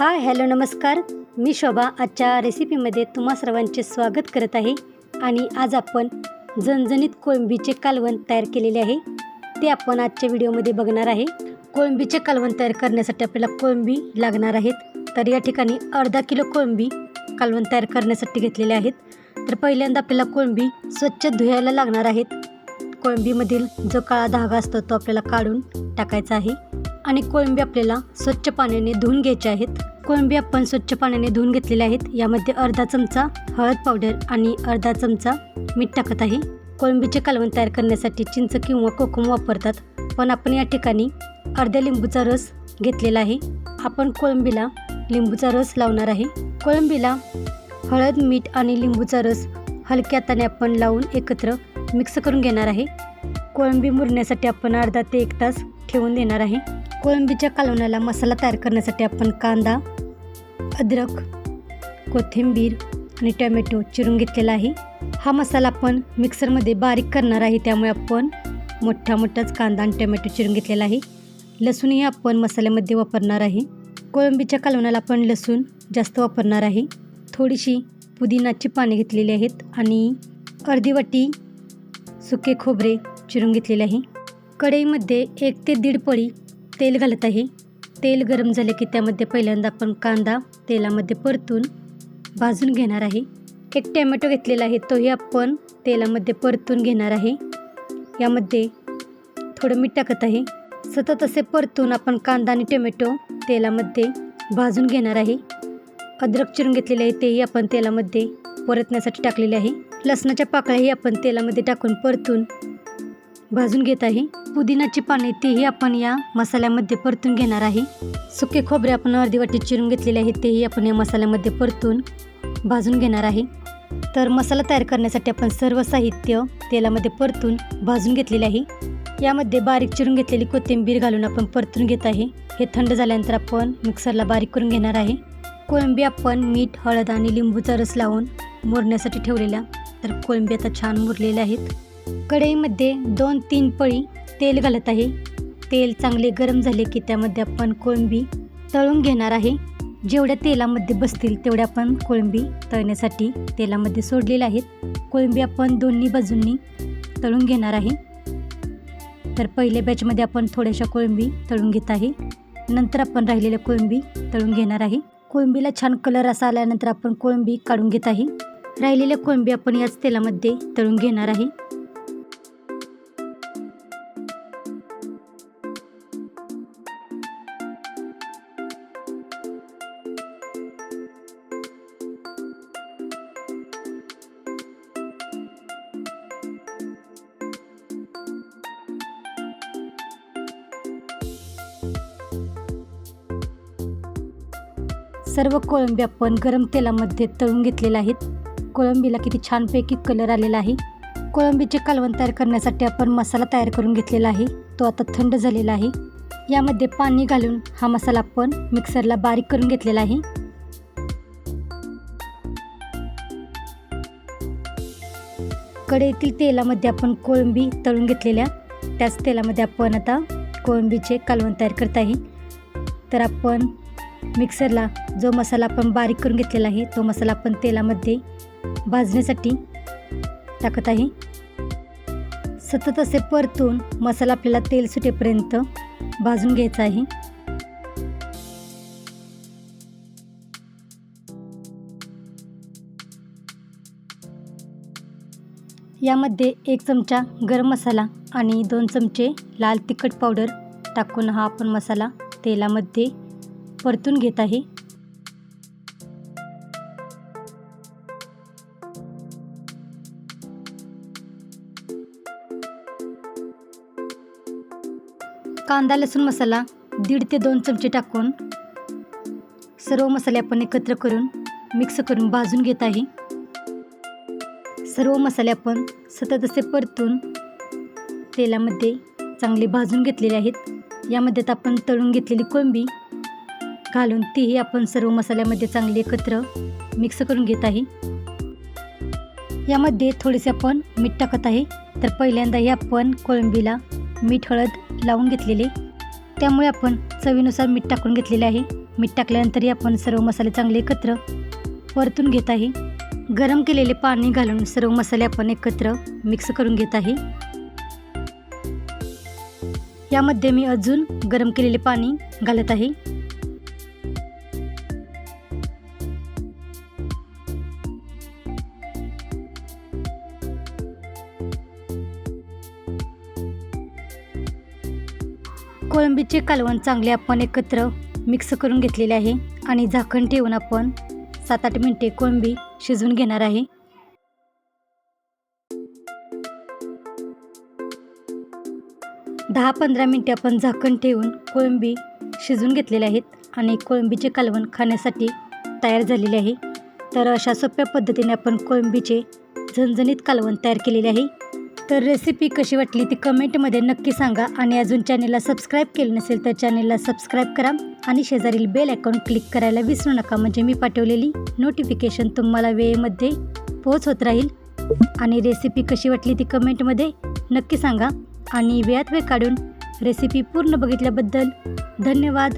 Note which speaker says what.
Speaker 1: हा हॅलो नमस्कार. मी शोभा. आजच्या रेसिपीमध्ये तुम्हा सर्वांचे स्वागत करत आहे. आणि आज आपण झणझणीत कोळंबीचे कालवण तयार केलेले आहे. ते आपण आजच्या व्हिडिओमध्ये बघणार आहे. कोळंबीचे कालवण तयार करण्यासाठी आपल्याला कोळंबी लागणार आहेत. तर या ठिकाणी अर्धा किलो कोळंबी कालवण तयार करण्यासाठी घेतलेले आहेत. तर पहिल्यांदा आपल्याला कोळंबी स्वच्छ धुवायला लागणार आहेत. कोळंबीमधील जो काळा धागा असतो तो आपल्याला काढून टाकायचा आहे. आणि कोळंबी आपल्याला स्वच्छ पाण्याने धुवून घ्यायचे आहेत. कोळंबी आपण स्वच्छ पाण्याने धुवून घेतलेले आहेत. यामध्ये अर्धा चमचा हळद पावडर आणि अर्धा चमचा मीठ टाकत आहे. कोळंबीचे कालवण तयार करण्यासाठी चिंच किंवा कोकम वापरतात. पण आपण या ठिकाणी अर्ध्या लिंबूचा रस घेतलेला आहे. आपण कोळंबीला लिंबूचा रस लावणार आहे. कोळंबीला हळद मीठ आणि लिंबूचा रस हलक्या हाताने आपण लावून एकत्र मिक्स करून घेणार आहे. कोळंबी मुरण्यासाठी आपण अर्धा ते एक तास ठेवून देणार आहे. कोळंबीच्या कालवणाला मसाला तयार करण्यासाठी आपण कांदा अद्रक कोथिंबीर आणि टोमॅटो चिरून घेतलेला आहे. हा मसाला आपण मिक्सरमध्ये बारीक करणार आहे त्यामुळे आपण मोठा मोठाच कांदा आणि टोमॅटो चिरून घेतलेला आहे. लसूणही आपण मसाल्यामध्ये वापरणार आहे. कोळंबीच्या कालवणाला आपण लसूण जास्त वापरणार आहे. थोडीशी पुदिनाची पाने घेतलेली आहेत आणि अर्धी वाटी सुके खोबरे चिरून घेतलेले आहे. कढईमध्ये एक ते दीड पळी तेल घालत आहे. तेल गरम झाले की त्यामध्ये पहिल्यांदा आपण कांदा तेलामध्ये परतून भाजून घेणार आहे. एक टॅमॅटो घेतलेला आहे तोही आपण तेलामध्ये परतून घेणार आहे. यामध्ये थोडं मीठ टाकत आहे. सतत असे परतून आपण कांदा आणि टोमॅटो तेलामध्ये भाजून घेणार आहे. अद्रक चिरून घेतलेले आहे तेही आपण तेलामध्ये परतण्यासाठी टाकलेले आहे. लसणाच्या पाकळ्याही आपण तेलामध्ये टाकून परतून भाजून घेत आहे. पुदिनाची पाने तेही आपण या मसाल्यामध्ये परतून घेणार आहे. सुके खोबरे आपण अर्धी वाटी चिरून घेतलेले आहे तेही आपण या मसाल्यामध्ये परतून भाजून घेणार आहे. तर मसाला तयार करण्यासाठी आपण सर्व साहित्य तेलामध्ये परतून भाजून घेतलेले आहे. यामध्ये बारीक चिरून घेतलेली कोथिंबीर घालून आपण परतून घेत आहे. हे थंड झाल्यानंतर आपण मिक्सरला बारीक करून घेणार आहे. कोळंबी आपण मीठ हळद आणि लिंबूचा रस लावून मुरण्यासाठी ठेवलेल्या तर कोळंबी आता छान मुरलेल्या आहेत. कढईमध्ये दोन तीन पळी तेल घालत आहे. तेल चांगले गरम झाले की त्यामध्ये आपण कोळंबी तळून घेणार आहे. जेवढ्या तेलामध्ये बसतील तेवढ्या आपण कोळंबी तळण्यासाठी तेलामध्ये सोडलेल्या आहेत. कोळंबी आपण दोन्ही बाजूंनी तळून घेणार आहे. तर पहिल्या बॅचमध्ये आपण थोड्याशा कोळंबी तळून घेत आहे. नंतर आपण राहिलेल्या कोळंबी तळून घेणार आहे. कोळंबीला छान कलर असा आल्यानंतर आपण कोळंबी काढून घेत आहे. राहिलेल्या कोळंबी आपण याच तेलामध्ये तळून घेणार आहे. सर्व कोळंबी आपण गरम तेलामध्ये तळून घेतलेल्या आहेत. कोळंबीला किती छानपैकी कलर आलेला आहे. कोळंबीचे कालवण तयार करण्यासाठी आपण मसाला तयार करून घेतलेला आहे. तो आता थंड झालेला आहे. यामध्ये पाणी घालून हा मसाला आपण मिक्सरला बारीक करून घेतलेला आहे. कढईतील तेलामध्ये आपण कोळंबी तळून घेतलेल्या. त्याच तेलामध्ये आपण आता कोळंबीचे कालवण तयार करत आहे. तर आपण मिक्सरला जो मसाला आपण बारीक करून घेतलेला आहे तो मसाला आपण तेलामध्ये भाजण्यासाठी टाकत आहे. सतत असे परतून मसाला आपल्याला तेल सुटेपर्यंत भाजून घ्यायचा आहे. यामध्ये एक चमचा गरम मसाला आणि दोन चमचे लाल तिखट पावडर टाकून हा आपण मसाला तेलामध्ये परतून घेत आहे. कांदा लसूण मसाला दीड ते दोन चमचे टाकून सर्व मसाले आपण एकत्र करून मिक्स करून भाजून घेत आहे. सर्व मसाले आपण सतत असे परतून तेलामध्ये चांगले भाजून घेतलेले आहेत. यामध्ये आता आपण तळून घेतलेली कोळंबी घालून तीही आपण सर्व मसाल्यामध्ये चांगली एकत्र मिक्स करून घेत आहे. यामध्ये थोडेसे आपण मीठ टाकत आहे. तर पहिल्यांदाही आपण कोळंबीला मीठ हळद लावून घेतलेले. त्यामुळे आपण चवीनुसार मीठ टाकून घेतलेले आहे. मीठ टाकल्यानंतरही आपण सर्व मसाले चांगले एकत्र परतून घेत आहे. गरम केलेले पाणी घालून सर्व मसाले आपण एकत्र मिक्स करून घेत आहे. यामध्ये मी अजून गरम केलेले पाणी घालत आहे. कोळंबीचे कालवण चांगले आपण एकत्र मिक्स करून घेतलेले आहे आणि झाकण ठेवून आपण सात आठ मिनटे कोळंबी शिजवून घेणार आहे. दहा पंधरा मिनटे आपण झाकण ठेवून कोळंबी शिजवून घेतलेले आहेत आणि कोळंबीचे कालवण खाण्यासाठी तयार झालेले आहे. तर अशा सोप्या पद्धतीने आपण कोळंबीचे झणझणीत कालवण तयार केलेले आहे. तर रेसिपी कशी वाटली ती कमेंटमध्ये नक्की सांगा. आणि अजून चॅनेलला सबस्क्राईब केलं नसेल तर चॅनेलला सबस्क्राईब करा. आणि शेजारील बेल अकाउंट क्लिक करायला विसरू नका. म्हणजे मी पाठवलेली नोटिफिकेशन तुम्हाला वेळेमध्ये पोहोच होत राहील. आणि रेसिपी कशी वाटली ती कमेंटमध्ये नक्की सांगा. आणि वेळात वेळ काढून रेसिपी पूर्ण बघितल्याबद्दल धन्यवाद.